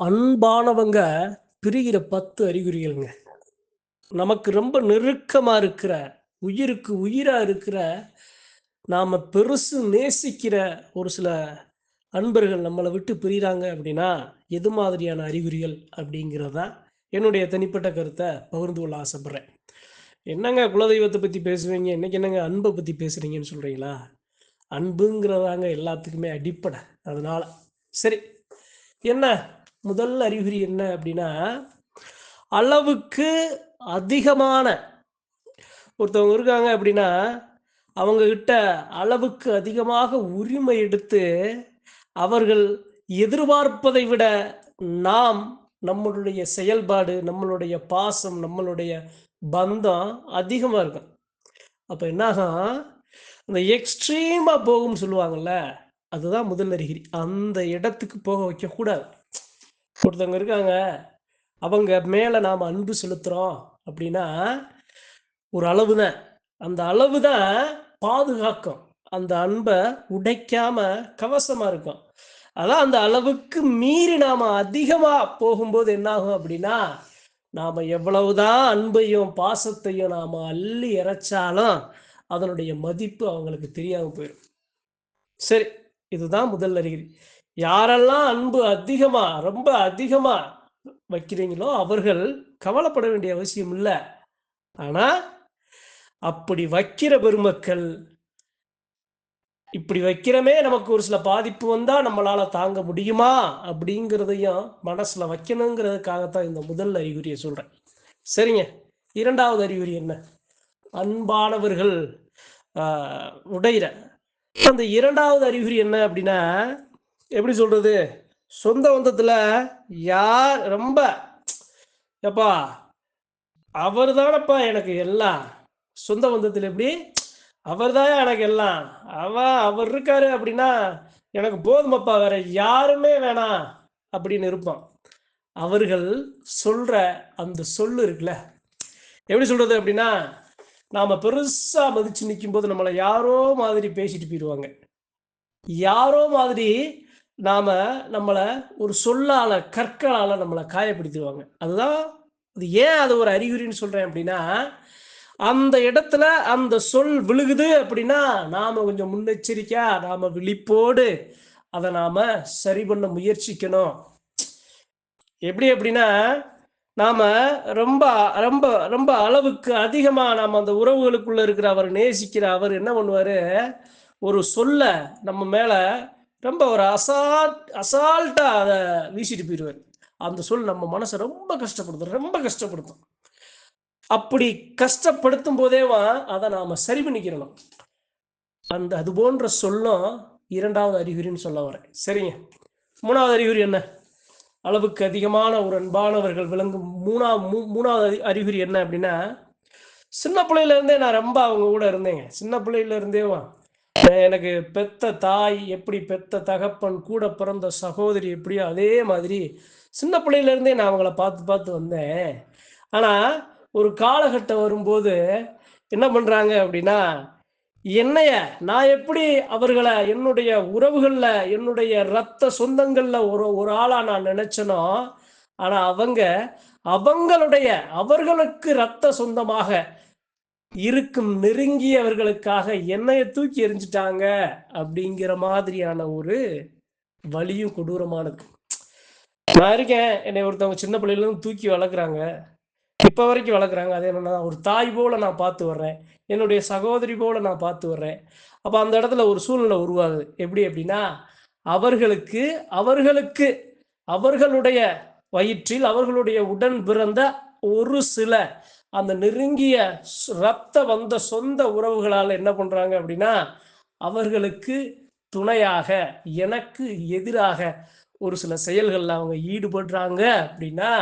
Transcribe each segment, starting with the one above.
அன்பானவங்க பிரிகிற பத்து அறிகுறிகள்ங்க. நமக்கு ரொம்ப நெருக்கமாக இருக்கிற உயிருக்கு உயிராக இருக்கிற நாம பெருசு நேசிக்கிற ஒரு சில அன்பர்கள் நம்மளை விட்டு பிரிகிறாங்க அப்படின்னா எது மாதிரியான அறிகுறிகள் அப்படிங்கிறது தான் என்னுடைய தனிப்பட்ட கருத்தை பகிர்ந்து கொள்ள ஆசைப்பட்றேன். என்னங்க குலதெய்வத்தை பற்றி பேசுவீங்க இன்றைக்கி என்னங்க அன்பை பற்றி பேசுகிறீங்கன்னு சொல்கிறீங்களா அன்புங்கிறதாங்க எல்லாத்துக்குமே அடிப்படை. அதனால் சரி என்ன? முதல் அறிகுறி என்ன அப்படின்னா அளவுக்கு அதிகமான ஒருத்தவங்க இருக்காங்க அப்படின்னா அவங்க கிட்ட அளவுக்கு அதிகமாக உரிமை எடுத்து அவர்கள் எதிர்பார்ப்பதை விட நாம் நம்மளுடைய செயல்பாடு நம்மளுடைய பாசம் நம்மளுடைய பந்தம் அதிகமாக இருக்கும். அப்போ என்னாகும் அந்த எக்ஸ்ட்ரீமாக போகும்னு சொல்லுவாங்கல்ல அதுதான் முதல் அறிகுறி. அந்த இடத்துக்கு போக வைக்கக்கூடாது. ஒருத்தவங்க இருக்காங்க. அவங்க மேலே நாம் அன்பு செலுத்துகிறோம் அப்படின்னா ஒரு அளவு தான் அந்த அளவு தான் பாதுகாக்கும். அந்த அன்பை உடைக்காம கவசமாக இருக்கும். அதான் அந்த அளவுக்கு மீறி நாம் அதிகமாக போகும்போது என்னாகும் அப்படின்னா நாம் எவ்வளவுதான் அன்பையும் பாசத்தையும் நாம் அள்ளி இறைச்சாலும் அதனுடைய மதிப்பு அவங்களுக்கு தெரியாமல் போயிடும் சரி இதுதான் முதல் அறிகுறி. யாரெல்லாம் அன்பு அதிகமா ரொம்ப அதிகமா வைக்கிறீங்களோ அவர்கள் கவலைப்பட வேண்டிய அவசியம் இல்லை. ஆனா அப்படி வைக்கிற பெருமக்கள் இப்படி வைக்கிறமே நமக்கு ஒரு சில பாதிப்பு வந்தா நம்மளால தாங்க முடியுமா? அப்படிங்கிறதையும் மனசுல வைக்கணுங்கிறதுக்காகத்தான் இந்த முதல் அறிகுறியை சொல்றேன். சரிங்க. இரண்டாவது அறிகுறி என்ன? அன்பானவர்கள் உடையிற. அந்த இரண்டாவது அறிகுறி என்ன அப்படின்னா எப்படி சொல்றது? சொந்த வந்தத்துல யார் ரொம்ப எப்பா அவர் தானப்பா எனக்கு எல்லாம். சொந்த பந்தத்தில் எப்படி? அவர் எனக்கு எல்லாம். அவ அவர் இருக்காரு அப்படின்னா எனக்கு போதுமப்பா வேற யாருமே வேணாம் அப்படின்னு இருப்பான். அவர்கள் சொல்ற அந்த சொல்லு இருக்குல்ல எப்படி சொல்றது அப்படின்னா நாம பெருசா மதிச்சு நிற்கும் போது நம்மளை யாரோ மாதிரி பேசிட்டு போயிடுவாங்க. யாரோ மாதிரி நாம் நம்மளை ஒரு சொல்லால் கற்களால் நம்மளை காயப்படுத்திடுவாங்க. அதுதான் அது ஏன் அது ஒரு அறிகுறின்னு சொல்கிறேன் அப்படின்னா அந்த இடத்துல அந்த சொல் விழுகுது அப்படின்னா நாம் கொஞ்சம் முன்னெச்சரிக்கையாக நாம் விழிப்போடு அதை நாம் சரி பண்ண முயற்சிக்கணும். எப்படி அப்படின்னா நாம் ரொம்ப ரொம்ப ரொம்ப அளவுக்கு அதிகமாக நாம் அந்த உறவுகளுக்குள்ளே இருக்கிற அவர் நேசிக்கிற அவர் என்ன பண்ணுவார்? ஒரு சொல்ல நம்ம மேலே ரொம்ப ஒரு அசால் அசால்ட்டா அதை வீசிட்டு போயிடுவார் அந்த சொல் நம்ம மனசை ரொம்ப கஷ்டப்படுத்தும் ரொம்ப கஷ்டப்படுத்தும். அப்படி கஷ்டப்படுத்தும் போதேவா அதை நாம சரி பண்ணிக்கிறணும். அந்த அது போன்ற சொல்லும் இரண்டாவது அறிகுறின்னு சொல்ல வரேன். சரிங்க. மூணாவது அறிகுறி என்ன? அளவுக்கு அதிகமான ஒரு அன்பானவர்கள் விளங்கும் மூணா மூ மூணாவது அறி- அறிகுறி என்ன அப்படின்னா சின்ன பிள்ளையில இருந்தே நான் ரொம்ப அவங்க கூட இருந்தேங்க. சின்ன பிள்ளையில இருந்தேவா எனக்கு பெத்த தாய் எப்படி பெத்த தகப்பன் கூட பிறந்த சகோதரி எப்படியோ அதே மாதிரி சின்ன பிள்ளையில இருந்தே நான் அவங்கள பார்த்து பார்த்து வந்தேன். ஆனா ஒரு காலகட்டம் வரும்போது என்ன பண்றாங்க அப்படின்னா என்னைய நான் எப்படி அவர்களை என்னுடைய உறவுகள்ல என்னுடைய ரத்த சொந்தங்கள்ல ஒரு ஒரு ஆளா நான் நினைச்சனோ ஆனா அவங்க அவங்களுடைய அவர்களுக்கு ரத்த சொந்தமாக இருக்கும் நெருங்கியவர்களுக்காக என்னைய தூக்கி எரிஞ்சிட்டாங்க அப்படிங்கிற மாதிரியான ஒரு வலியும் கொடூரமானது. நான் இருக்கேன். என்னை ஒருத்தவங்க சின்ன பிள்ளையிலேருந்து தூக்கி வளர்க்குறாங்க. இப்ப வரைக்கும் வளர்க்குறாங்க. அது என்னன்னா ஒரு தாய் போல நான் பார்த்து வர்றேன். என்னுடைய சகோதரி போல நான் பார்த்து வர்றேன். அப்ப அந்த இடத்துல ஒரு சூழ்நிலை உருவாகுது. எப்படி அப்படின்னா அவர்களுக்கு அவர்களுக்கு அவர்களுடைய வயிற்றில் அவர்களுடைய உடன் பிறந்த ஒரு சில அந்த நெருங்கிய ரத்த வந்த சொந்த உறவுகளால் என்ன பண்றாங்க அப்படின்னா அவர்களுக்கு துணையாக எனக்கு எதிராக ஒரு சில செயல்களில் அவங்க ஈடுபடுறாங்க அப்படின்னா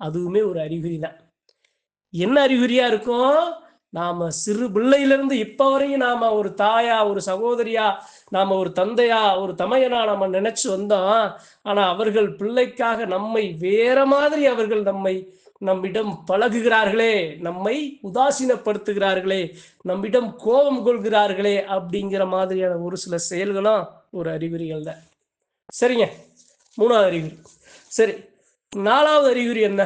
அதுவுமே ஒரு அறிகுறி தான் என்ன அறிகுறியா இருக்கும்? நாம சிறு பிள்ளையிலிருந்து இப்ப வரையும் நாம ஒரு தாயா ஒரு சகோதரியா நாம ஒரு தந்தையா ஒரு தமையனா நம்ம நினைச்சு வந்தோம். ஆனா அவர்கள் பிள்ளைக்காக நம்மை வேற மாதிரி அவர்கள் நம்மை நம்மிடம் பழகுகிறார்களே நம்மை உதாசீனப்படுத்துகிறார்களே நம்மிடம் கோபம் கொள்கிறார்களே அப்படிங்கிற மாதிரியான ஒரு சில செயல்களும் ஒரு அறிகுறிகள் தான். சரிங்க மூணாவது அறிகுறி. சரி நாலாவது அறிகுறி என்ன?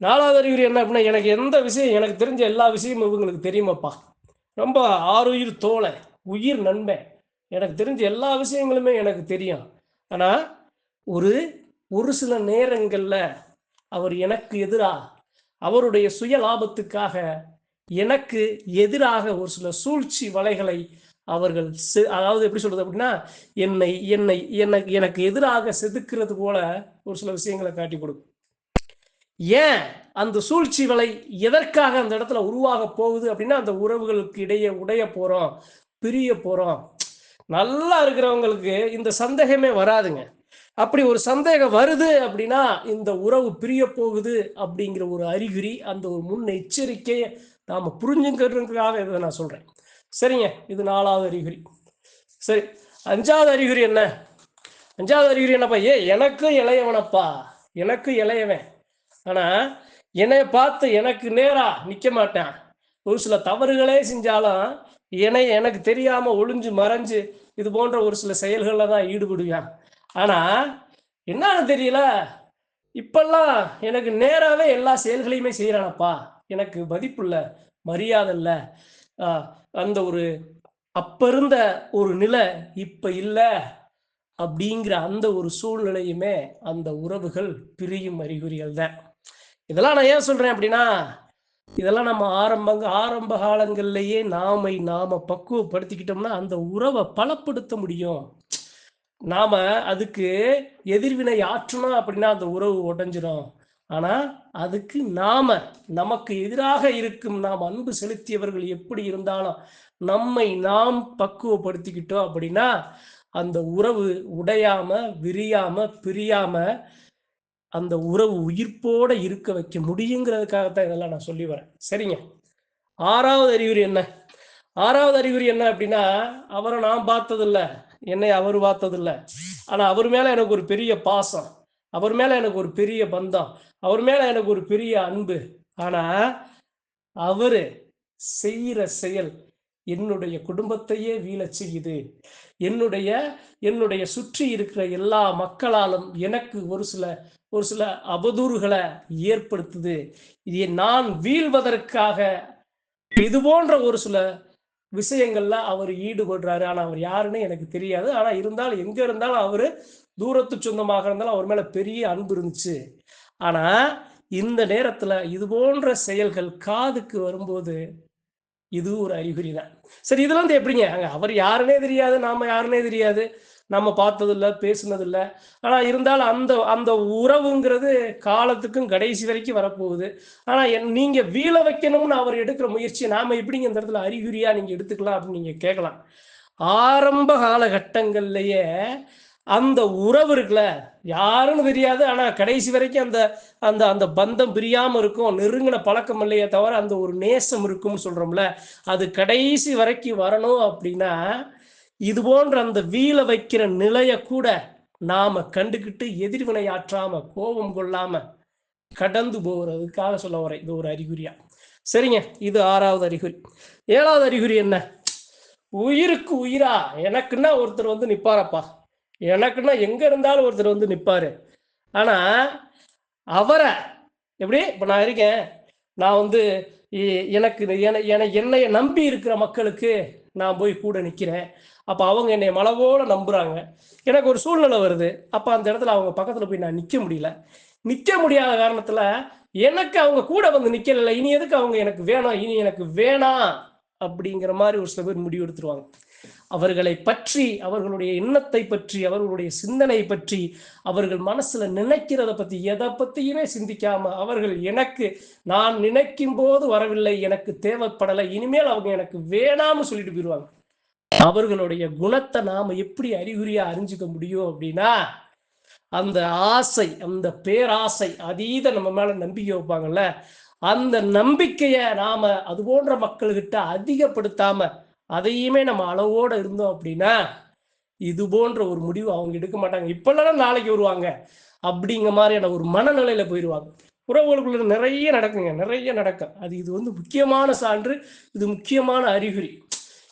நாலாவது அறிகுறி என்ன அப்படின்னா எனக்கு எந்த விஷயம் எனக்கு தெரிஞ்ச எல்லா விஷயமும் இவங்களுக்கு தெரியுமாப்பா. ரொம்ப ஆறுயிர் தோலை உயிர் நண்பன் எனக்கு தெரிஞ்ச எல்லா விஷயங்களுமே எனக்கு தெரியும். ஆனால் ஒரு ஒரு சில நேரங்களில் அவர் எனக்கு எதிராக அவருடைய சுய லாபத்துக்காக எனக்கு எதிராக ஒரு சில சூழ்ச்சி வலைகளை அவர்கள் செ- அதாவது எப்படி சொல்றது அப்படின்னா என்னை என்னை எனக்கு எனக்கு எதிராக செதுக்கிறது போல ஒரு சில விஷயங்களை காட்டி கொடுக்கும் ஏன் அந்த சூழ்ச்சி வலை எதற்காக அந்த இடத்துல உருவாக போகுது அப்படின்னா அந்த உறவுகளுக்கு இடையே உடைய போறோம் பிரிய போறோம். நல்லா இருக்கிறவங்களுக்கு இந்த சந்தேகமே வராதுங்க. அப்படி ஒரு சந்தேகம் வருது அப்படின்னா இந்த உறவு பிரிய போகுது அப்படிங்கிற ஒரு அறிகுறி அந்த ஒரு முன் எச்சரிக்கையை நாம் புரிஞ்சுக்கிறதுக்காக இதை நான் சொல்கிறேன் சரிங்க இது நாலாவது அறிகுறி. சரி அஞ்சாவது அறிகுறி என்ன? அஞ்சாவது அறிகுறி என்னப்பா? ஏ எனக்கும் இளையவனப்பா. எனக்கு இளையவன். ஆனால் என்னை பார்த்து எனக்கு நேராக நிற்க மாட்டேன். ஒரு சில தவறுகளே செஞ்சாலும் என்னை எனக்கு தெரியாமல் ஒளிஞ்சு மறைஞ்சு இது போன்ற ஒரு சில செயல்களில் தான் ஈடுபடுவேன். ஆனா என்னன்னு தெரியல? இப்பெல்லாம் எனக்கு நேராகவே எல்லா செயல்களையுமே செய்கிறானப்பா எனக்கு மதிப்பு இல்லை மரியாதை இல்லை. அந்த ஒரு அப்ப இருந்த ஒரு நிலை இப்ப இல்லை அப்படிங்கிற அந்த ஒரு சூழ்நிலையுமே அந்த உறவுகள் பிரியும் அறிகுறிகள் தான். இதெல்லாம் நான் ஏன் சொல்றேன் அப்படின்னா இதெல்லாம் நம்ம ஆரம்பங்க ஆரம்ப காலங்கள்லயே நாமை நாம பக்குவப்படுத்திக்கிட்டோம்னா அந்த உறவை பலப்படுத்த முடியும். நாம அதுக்கு எதிர்வினை ஆற்றணும் அப்படின்னா அந்த உறவு உடஞ்சிரும். ஆனா அதுக்கு நாம நமக்கு எதிராக இருக்கும் நாம் அன்பு செலுத்தியவர்கள் எப்படி இருந்தாலும் நம்மை நாம் பக்குவப்படுத்திக்கிட்டோம் அப்படின்னா அந்த உறவு உடையாம விரியாம பிரியாம அந்த உறவு உயிர்ப்போட இருக்க வைக்க முடியுங்கிறதுக்காகத்தான் இதெல்லாம் நான் சொல்லி வரேன். சரிங்க. ஆறாவது அறிகுறி என்ன? ஆறாவது அறிகுறி என்ன அப்படின்னா அவரை நான் பார்த்ததில்ல. என்னை அவர் பார்த்ததில்ல. ஆனால் அவர் மேலே எனக்கு ஒரு பெரிய பாசம். அவர் மேலே எனக்கு ஒரு பெரிய பந்தம். அவர் மேலே எனக்கு ஒரு பெரிய அன்பு. ஆனால் அவர் செய்கிற செயல் என்னுடைய குடும்பத்தையே வீழச் செய்யுது. என்னுடைய என்னுடைய சுற்றி இருக்கிற எல்லா மக்களாலும் எனக்கு ஒரு சில ஒரு சில அவதூறுகளை ஏற்படுத்துது. இதை நான் வீழ்வதற்காக இது போன்ற ஒரு சில விஷயங்கள்ல அவர் ஈடுபடுறாரு. ஆனா அவர் யாருன்னு எனக்கு தெரியாது. ஆனா இருந்தாலும் எங்க இருந்தாலும் அவரு தூரத்து சொந்தமாக இருந்தாலும் அவர் மேல பெரிய அன்பு இருந்துச்சு. ஆனா இந்த நேரத்துல இது போன்ற செயல்கள் காதுக்கு வரும்போது இது ஒரு அறிகுறி தான் சரி இதுல இருந்து எப்படிங்க? அங்க அவர் யாருன்னே தெரியாது நாம யாருன்னே தெரியாது. நம்ம பார்த்ததில்ல பேசுனதில்ல. ஆனால் இருந்தாலும் அந்த அந்த உறவுங்கிறது காலத்துக்கும் கடைசி வரைக்கும் வரப்போகுது. ஆனால் என்- நீங்கள் வீழ வைக்கணும்னு அவர் எடுக்கிற முயற்சியை நாம் எப்படிங்க இந்த இடத்துல அறிகுறியாக நீங்கள் எடுத்துக்கலாம் அப்படின்னு நீங்கள் கேட்கலாம். ஆரம்ப காலகட்டங்கள்லையே அந்த உறவு இருக்குல்ல யாருன்னு தெரியாது. ஆனால் கடைசி வரைக்கும் அந்த அந்த அந்த பந்தம் பிரியாமல் இருக்கும் நெருங்கின பழக்கம் இல்லையே தவிர அந்த ஒரு நேசம் இருக்கும்னு சொல்கிறோம்ல அது கடைசி வரைக்கும் வரணும் அப்படின்னா இது போன்ற அந்த வீல வைக்கிற நிலைய கூட நாம கண்டுக்கிட்டு எதிர்வினை ஆற்றாம கோபம் கொள்ளாம கடந்து போகிறதுக்காக சொல்ல வரேன் இது ஒரு அறிகுறியா? சரிங்க இது ஆறாவது அறிகுறி. ஏழாவது அறிகுறி என்ன? உயிருக்கு உயிரா? எனக்குன்னா ஒருத்தர் வந்து நிப்பாரப்பா. எனக்குன்னா எங்க இருந்தாலும் ஒருத்தர் வந்து நிப்பாரு. ஆனா அவரை எப்படி? இப்ப நான் இருக்கேன். நான் வந்து எனக்கு என- என- என்னைய நம்பி இருக்கிற மக்களுக்கு நான் போய் கூட நிக்கிறேன். அப்போ அவங்க என்னை மலவோடு நம்புகிறாங்க எனக்கு ஒரு சூழ்நிலை வருது. அப்போ அந்த இடத்துல அவங்க பக்கத்தில் போய் நான் நிற்க முடியல. நிற்க முடியாத காரணத்தில் எனக்கு அவங்க கூட வந்து நிக்கல இனி எதுக்கு அவங்க எனக்கு வேணாம்? இனி எனக்கு வேணாம் அப்படிங்கிற மாதிரி ஒரு சில பேர் முடிவு எடுத்துருவாங்க. அவர்களை பற்றி அவர்களுடைய எண்ணத்தை பற்றி அவர்களுடைய சிந்தனை பற்றி அவர்கள் மனசுல நினைக்கிறத பத்தி எதை பத்தியுமே சிந்திக்காம அவர்கள் எனக்கு நான் நினைக்கும் போது வரவில்லை எனக்கு தேவைப்படலை இனிமேல் அவங்க எனக்கு வேணாம்னு சொல்லிட்டு போயிடுவாங்க அவர்களுடைய குணத்தை நாம் எப்படி அறிகுறியா அறிஞ்சுக்க முடியும் அப்படின்னா அந்த ஆசை அந்த பேராசை அதீத நம்ம மேல நம்பிக்கை வைப்பாங்கல்ல அந்த நம்பிக்கைய நாம அது போன்ற மக்கள்கிட்ட அதிகப்படுத்தாம அதையுமே நம்ம அளவோட இருந்தோம் அப்படின்னா இது போன்ற ஒரு முடிவு அவங்க எடுக்க மாட்டாங்க. இப்பெல்லாம் நாளைக்கு வருவாங்க. அப்படிங்கிற மாதிரியான ஒரு மனநிலையில போயிடுவாங்க உறவுகளுக்குள்ள நிறைய நடக்குங்க. நிறைய நடக்கும். அது இது வந்து முக்கியமான சான்று இது முக்கியமான அறிகுறி.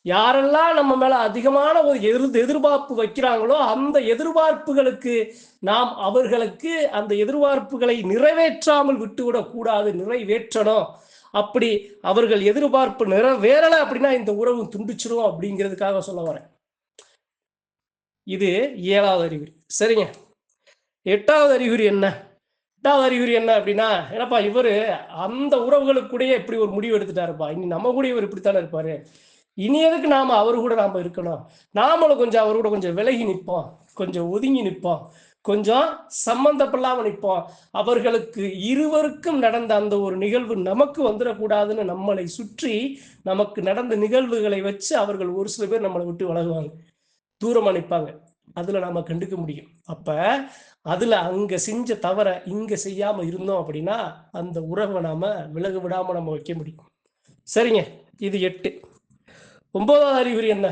யாரெல்லாம் நம்ம மேல அதிகமான ஒரு எதிர் எதிர்பார்ப்பு வைக்கிறாங்களோ அந்த எதிர்பார்ப்புகளுக்கு நாம் அவர்களுக்கு அந்த எதிர்பார்ப்புகளை நிறைவேற்றாமல் விட்டுவிடக் கூடாது நிறைவேற்றணும். அப்படி அவர்கள் எதிர்பார்ப்பு நிறைவேறலை அப்படின்னா இந்த உறவு துண்டிச்சிடும் அப்படிங்கிறதுக்காக சொல்ல வரேன். இது ஏழாவது அறிகுறி. சரிங்க. எட்டாவது அறிகுறி என்ன? எட்டாவது அறிகுறி என்ன அப்படின்னா என்னப்பா இவர் அந்த உறவுகளுக்குடைய இப்படி ஒரு முடிவு எடுத்துட்டாருப்பா. இனி நம்ம கூட இவர் இப்படித்தானே இருப்பாரு? இனி எதுக்கு நாம அவர் கூட நாம இருக்கணும்? நாமளும் கொஞ்சம் அவர் கூட கொஞ்சம் விலகி நிற்போம். கொஞ்சம் ஒதுங்கி நிற்போம். கொஞ்சம் சம்பந்தப்படாம நிற்போம். அவர்களுக்கு இருவருக்கும் நடந்த அந்த ஒரு நிகழ்வு நமக்கு வந்துடக்கூடாதுன்னு நம்மளை சுற்றி நமக்கு நடந்த நிகழ்வுகளை வச்சு அவர்கள் ஒரு சில பேர் நம்மளை விட்டு விலகுவாங்க. தூரமாக நிற்பாங்க. அதுல நாம கண்டுக்க முடியும். அப்ப அதுல அங்க செஞ்ச தவற இங்க செய்யாம இருந்தோம் அப்படின்னா அந்த உறவை நாம விலகு விடாம நம்ம வைக்க முடியும். சரிங்க. இது எட்டு. ஒன்பதாவது அறிகுறி என்ன?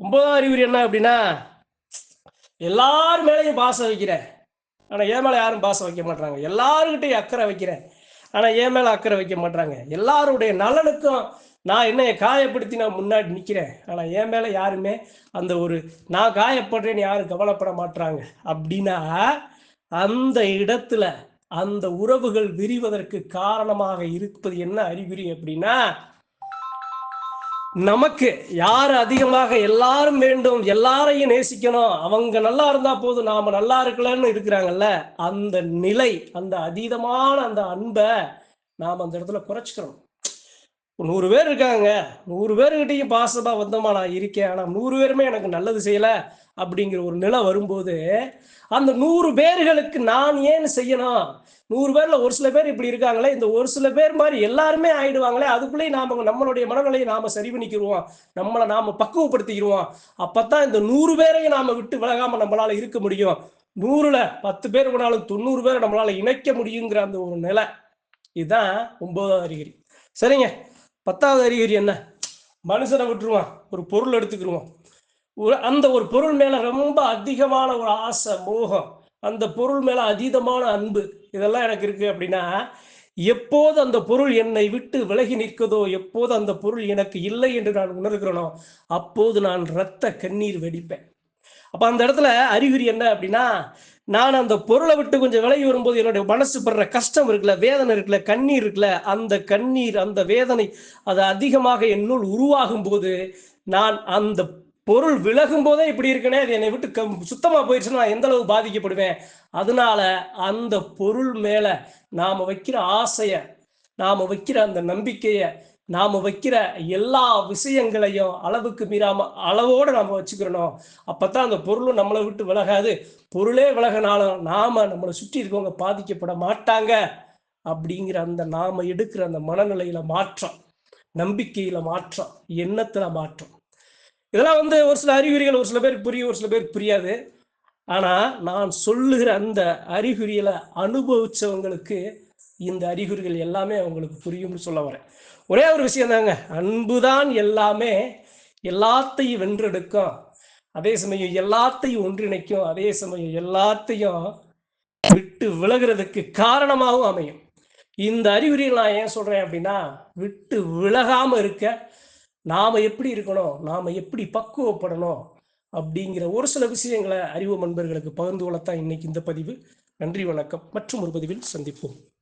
ஒன்பதாவது அறிகுறி என்ன அப்படின்னா எல்லார் மேலேயும் பாசம் வைக்கிறேன். ஆனால் என் மேலே யாரும் பாசம் வைக்க மாட்டாங்க எல்லாருக்கிட்டையும் அக்கறை வைக்கிறேன். ஆனால் என் மேலே அக்கறை வைக்க மாட்டாங்க எல்லாருடைய நலனுக்கும் நான் என்னைய காயப்படுத்தி நான் முன்னாடி நிற்கிறேன் ஆனால் என் மேலே யாருமே அந்த ஒரு நான் காயப்படுறேன்னு யாரும் கவலைப்பட மாட்டாங்க அப்படின்னா அந்த இடத்துல அந்த உறவுகள் விரிவதற்கு காரணமாக இருப்பது என்ன அறிகுறி அப்படின்னா நமக்கு யார் அதிகமாக எல்லாரும் வேண்டும் எல்லாரையும் நேசிக்கணும் அவங்க நல்லா இருந்தா போதும் நாம நல்லா இருக்கலன்னு இருக்கிறாங்கல்ல அந்த நிலை அந்த அதீதமான அந்த அன்பை நாம் அந்த இடத்துல குறைச்சிக்கிறோம். நூறு பேர் இருக்காங்க. நூறு பேர்கிட்டையும் பாசமா வந்தோமா நான் இருக்கேன். ஆனால் நூறு பேருமே எனக்கு நல்லது செய்யலை அப்படிங்கிற ஒரு நிலை வரும்போது அந்த நூறு பேர்களுக்கு நான் ஏன் செய்யணும்? நூறு பேர்ல ஒரு சில பேர் இப்படி இருக்காங்களே இந்த ஒரு சில பேர் மாதிரி எல்லாருமே ஆயிடுவாங்களே அதுக்குள்ளேயே நாம நம்மளுடைய மனநிலையை நாம சரி பண்ணிக்கிடுவோம் நம்மளை நாம பக்குவப்படுத்திக்கிடுவோம் அப்பதான் இந்த நூறு பேரையும் நாம விட்டு விலகாம நம்மளால இருக்க முடியும். நூறுல பத்து பேர் போனாலும் தொண்ணூறு பேரை நம்மளால இணைக்க முடியுங்கிற அந்த ஒரு நிலை. இதுதான் ஒன்பதாம் அறிகுறி. சரிங்க. பத்தாவது அறிகுறி என்ன? மனுஷனை விட்டுருவான். ஒரு பொருள் எடுத்துக்கிடுவோம் ஒரு அந்த ஒரு பொருள் மேல ரொம்ப அதிகமான ஒரு ஆசை மோகம். அந்த பொருள் மேல அதீதமான அன்பு. இதெல்லாம் எனக்கு இருக்கு அப்படின்னா எப்போது அந்த பொருள் என்னை விட்டு விலகி நிற்கதோ எப்போது அந்த பொருள் எனக்கு இல்லை என்று நான் உணர்கிறேனோ அப்போது நான் இரத்த கண்ணீர் வெடிப்பேன். அப்போ அந்த இடத்துல அறிகுறி என்ன அப்படின்னா நான் அந்த பொருளை விட்டு கொஞ்சம் விலகி வரும்போது என்னுடைய மனசு படுற கஷ்டம் இருக்குல்ல வேதனை இருக்குல்ல கண்ணீர் இருக்குல்ல அந்த கண்ணீர் அந்த வேதனை அது அதிகமாக என்னுள் உருவாகும் போது நான் அந்த பொருள் விலகும் போதே இப்படி இருக்குனே அது என்னை விட்டு கம் சுத்தமாக போயிடுச்சுன்னா நான் எந்த அளவு பாதிக்கப்படுவேன்? அதனால அந்த பொருள் மேலே நாம் வைக்கிற ஆசையை நாம் வைக்கிற அந்த நம்பிக்கையை நாம் வைக்கிற எல்லா விஷயங்களையும் அளவுக்கு மீறாம அளவோடு நாம் வச்சுக்கிறணும். அப்போ தான் அந்த பொருளும் நம்மளை விட்டு விலகாது. பொருளே விலகினாலும் நாம் நம்மளை சுற்றி இருக்கவங்க பாதிக்கப்பட மாட்டாங்க. அப்படிங்கிற அந்த நாம் எடுக்கிற அந்த மனநிலையில் மாற்றம் நம்பிக்கையில் மாற்றம் எண்ணத்தில் மாற்றம். இதெல்லாம் வந்து ஒரு சில அறிகுறிகள் ஒரு சில பேருக்கு புரியும் ஒரு சில பேருக்கு புரியாது. ஆனால் நான் சொல்லுகிற அந்த அறிகுறிகளை அனுபவித்தவங்களுக்கு இந்த அறிகுறிகள் எல்லாமே அவங்களுக்கு புரியும்னு சொல்ல வரேன். ஒரே ஒரு விஷயம் தாங்க. அன்புதான் எல்லாமே எல்லாத்தையும் வென்றெடுக்கும். அதே சமயம் எல்லாத்தையும் ஒன்றிணைக்கும். அதே சமயம் எல்லாத்தையும் விட்டு விலகிறதுக்கு காரணமாகவும் அமையும். இந்த அறிகுறிகள் நான் ஏன் சொல்றேன் அப்படின்னா விட்டு விலகாம இருக்க நாம எப்படி இருக்கணும் நாம எப்படி பக்குவப்படணும் அப்படிங்கிற ஒரு சில விஷயங்களை அறிவு நண்பர்களுக்கு பகிர்ந்து கொள்ளத்தான் இன்னைக்கு இந்த பதிவு. நன்றி வணக்கம். மற்றும் ஒரு பதிவில் சந்திப்போம்.